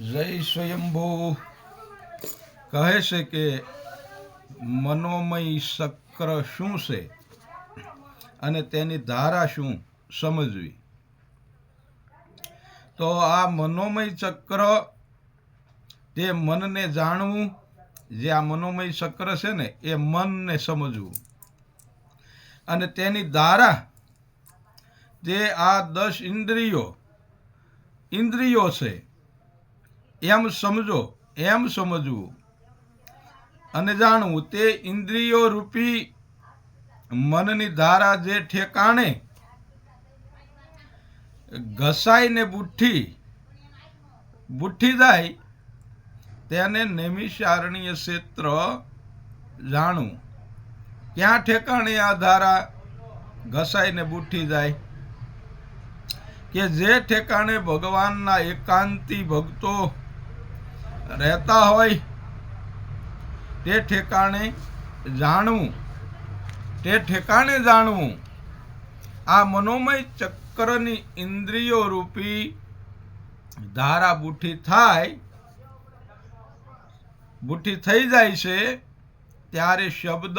જય સ્વયંભુ. કહે છે કે મનોમય ચક્ર શું છે? અને તેની ધારા શું? સમજવી. તો આ મનોમય ચક્ર, તે મનને જાણવું, જે આ મનોમય ચક્ર છે ને, એ મનને સમજવું. અને તેની ધારા તે આ દસ ઇન્દ્રિયો ઇન્દ્રિયો છે એમ સમજો, એમ સમજવું. અને જાણવું, તે ઇન્દ્રિયો રૂપી મનની ધારા જે ઠેકાણે ઘસાઈને બુઠ્ઠી બુઠ્ઠી જાય, તેને નૈમિષારણ્ય ક્ષેત્ર જાણવું. ક્યાં ઠેકાણે આ ધારા ઘસાઈને બુઠ્ઠી જાય? કે જે ઠેકાણે ભગવાનના એકાંતી ભક્તો રહેતા હોય તે ઠેકાણે જાણવું, તે ઠેકાણે જાણવું. આ મનોમય ચક્રની ઇન્દ્રિયો રૂપી ધારા બુઠી થાય બુઠ્ઠી થઈ જાય છે, ત્યારે શબ્દ,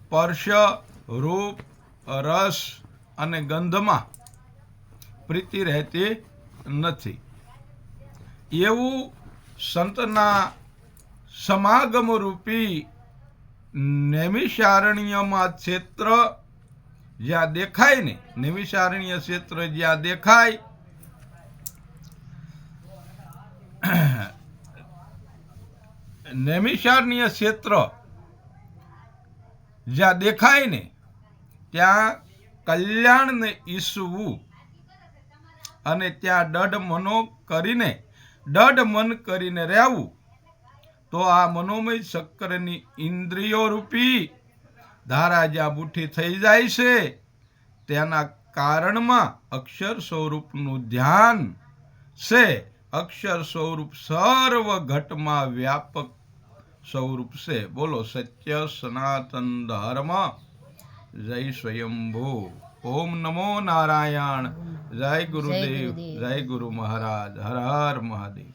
સ્પર્શ, રૂપ, રસ અને ગંધમાં પ્રીતિ રહેતી નથી. એવું સંતના સમાગમ રૂપી નૈમિષારણ્યમાં ક્ષેત્ર જ્યાં દેખાય ને નૈમિષારણ્ય ક્ષેત્ર જ્યાં દેખાય નૈમિષારણ્ય ક્ષેત્ર જ્યાં દેખાય ને, ત્યાં કલ્યાણને ઈસવું અને ત્યાં દઢ મનો કરીને દઢ મન કરીને રહેવું. તો આ મનોમય શક્કરની ઇન્દ્રિયો રૂપી ધારા જ્યાં બુઠ્ઠી થઈ જાય છે, તેના કારણમાં અક્ષર સ્વરૂપનું ધ્યાન છે. અક્ષર સ્વરૂપ સર્વ ઘટમાં વ્યાપક સ્વરૂપ છે. બોલો, સત્ય, સનાતન ધર્મ. જય સ્વયંભૂ. ઓમ નમો નારાયણ. જય ગુરુદેવ. જય ગુરુ મહારાજ હર હર મહાદેવ